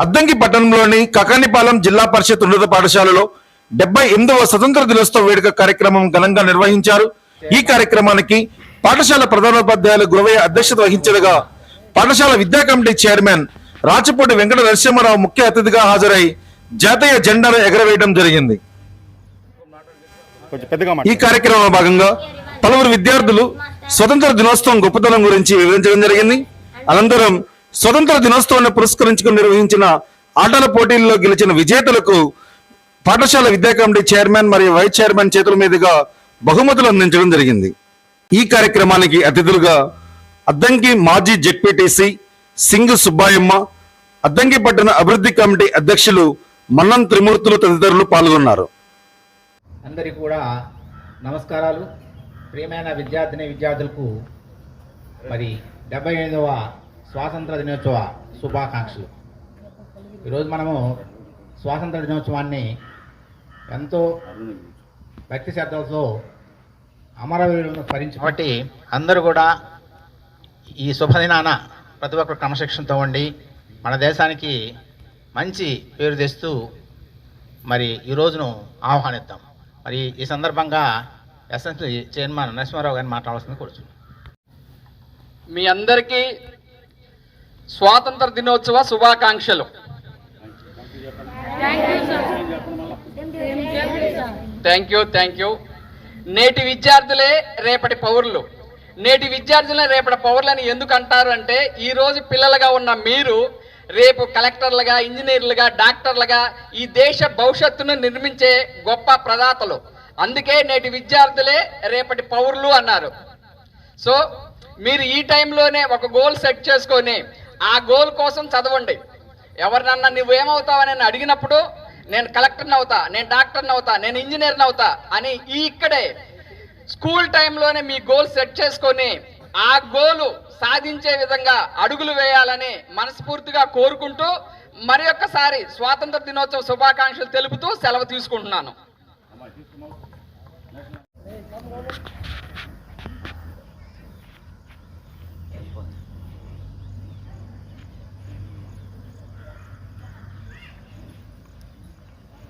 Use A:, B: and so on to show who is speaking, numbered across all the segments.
A: అద్దంకి పట్టణంలోని కకానిపాలెం జిల్లా పరిషత్ ఉన్నత పాఠశాలలో డెబ్బై ఎనిమిదవ స్వతంత్ర దినోత్సవ వేడుక కార్యక్రమం ఘనంగా నిర్వహించారు. ఈ కార్యక్రమానికి పాఠశాల ప్రధానోపాధ్యాయులు గురవయ్య అధ్యక్షత వహించగా పాఠశాల విద్యా కమిటీ చైర్మన్ రాచపూడి వెంకట నరసింహారావు ముఖ్య అతిథిగా హాజరై జాతీయ జెండాను ఎగరవేయడం జరిగింది. ఈ. కార్యక్రమంలో భాగంగా పలువురు విద్యార్థులు స్వతంత్ర దినోత్సవం గొప్పతనం గురించి వివరించడం జరిగింది. అనంతరం స్వతంత్ర దినోత్సవాన్ని పురస్కరించుకుని నిర్వహించిన ఆటల పోటీల్లో గెలిచిన విజేతలకు పాఠశాల విద్యా కమిటీ చైర్మన్ మరియు వైస్ చైర్మన్ చేతుల మీదుగా బహుమతులు అందించడం జరిగింది. ఈ కార్యక్రమానికి అతిథులుగా అద్దంకి మాజీ జెడ్పీటీసీ సింగ్ సుబ్బాయమ్మ అద్దంకి పట్టణ అభివృద్ధి కమిటీ అధ్యక్షులు మన్నం త్రిమూర్తులు తదితరులు పాల్గొన్నారు.
B: అందరికీ కూడా నమస్కారాలు. ప్రియమైన విద్యార్థిని విద్యార్థులకు మరి డెబ్బై ఎనిమిదవ స్వాతంత్ర దినోత్సవ శుభాకాంక్షలు. ఈరోజు మనము స్వాతంత్ర దినోత్సవాన్ని ఎంతో భక్తి శ్రద్ధలతో అమరవీరులను స్మరించి కాబట్టి అందరూ కూడా ఈ శుభదినాన ప్రతి ఒక్కరు క్రమశిక్షణతో ఉండి మన దేశానికి మంచి పేరు తెస్తూ మరి ఈ రోజును ఆహ్వానిద్దాం. మరి ఈ సందర్భంగా ఎస్ఎన్సీ చైర్మన్ నరసింహారావు గారిని మాట్లాడాల్సింది కూర్చున్నాం.
C: మీ అందరికీ స్వాతంత్ర దినోత్సవ శుభాకాంక్షలు. థ్యాంక్ యూ థ్యాంక్ యూ నేటి విద్యార్థులే రేపటి పౌరులు. నేటి విద్యార్థులే రేపటి పౌరులని ఎందుకు అంటారు అంటే ఈ రోజు పిల్లలుగా ఉన్న మీరు రేపు కలెక్టర్లుగా ఇంజనీర్లుగా డాక్టర్లుగా ఈ దేశ భవిష్యత్తును నిర్మించే గొప్ప ప్రదాతలు. అందుకే నేటి విద్యార్థులే రేపటి పౌరులు అన్నారు. సో మీరు ఈ టైంలోనే ఒక గోల్ సెట్ చేసుకొని ఆ గోల్ కోసం చదవండి. ఎవరినన్నా నువ్వేమవుతావని నన్ను అడిగినప్పుడు నేను కలెక్టర్ని అవుతా నేను డాక్టర్ని అవుతా నేను ఇంజనీర్ని అవుతా అని ఈ ఇక్కడే స్కూల్ టైంలోనే మీ గోల్ సెట్ చేసుకొని ఆ గోలు సాధించే విధంగా అడుగులు వేయాలని మనస్ఫూర్తిగా కోరుకుంటూ మరి ఒక్కసారి స్వాతంత్ర దినోత్సవ శుభాకాంక్షలు తెలుపుతూ సెలవు తీసుకుంటున్నాను.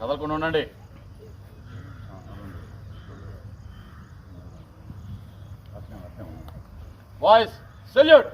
D: కదలకుండా ఉండండి వాయిస్ సెల్యూట్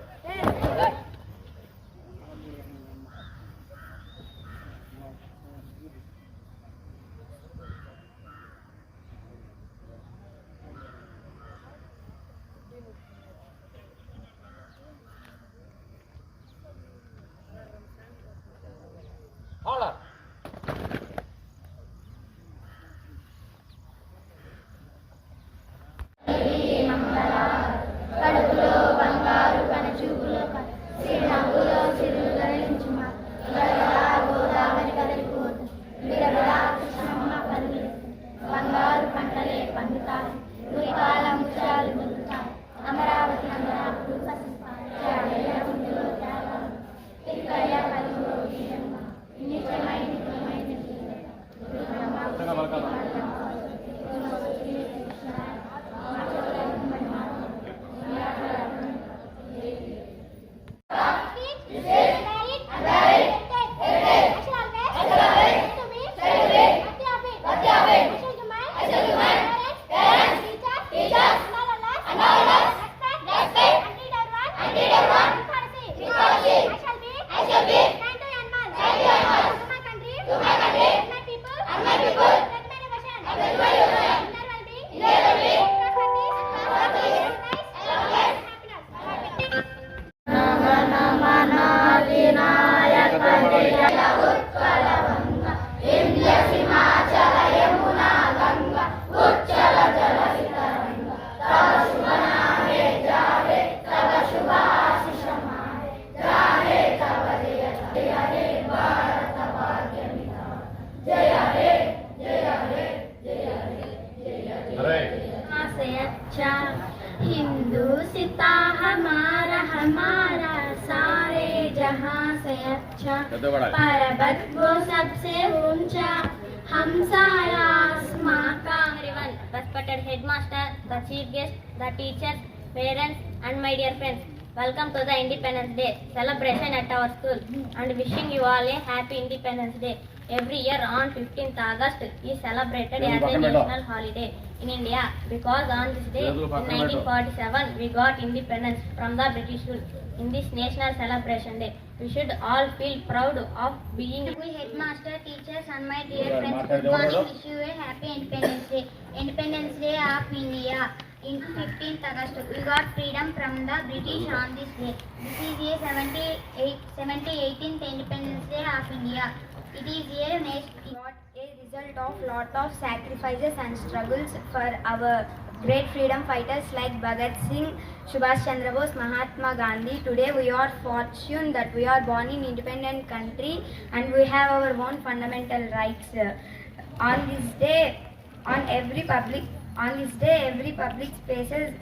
E: सबसे अच्छा पर्वत वो सबसे ऊंचा हम सारा आसमां का
F: everyone respected headmaster the chief guest the teachers parents and my dear friends
E: Welcome to the Independence Day celebration at our school and wishing you all a happy Independence Day. Every year on 15th August is celebrated as a national holiday in India because on this day in 1947 we got independence from the British rule. In this national celebration day, we should all feel proud of being headmaster, teachers and my dear friends. Good morning, wish you a happy Independence Day. Independence Day of India. In 15th August, we got freedom from the British on this day. This is a 78, 78th Independence Day of India. It is a a result of lot of sacrifices and struggles for our great freedom fighters like Bhagat Singh, Subhash Chandra Bose, Mahatma Gandhi. Today we are fortunate that we are born in independent country and we have our own fundamental rights. On this day, on every public, on this day every public spaces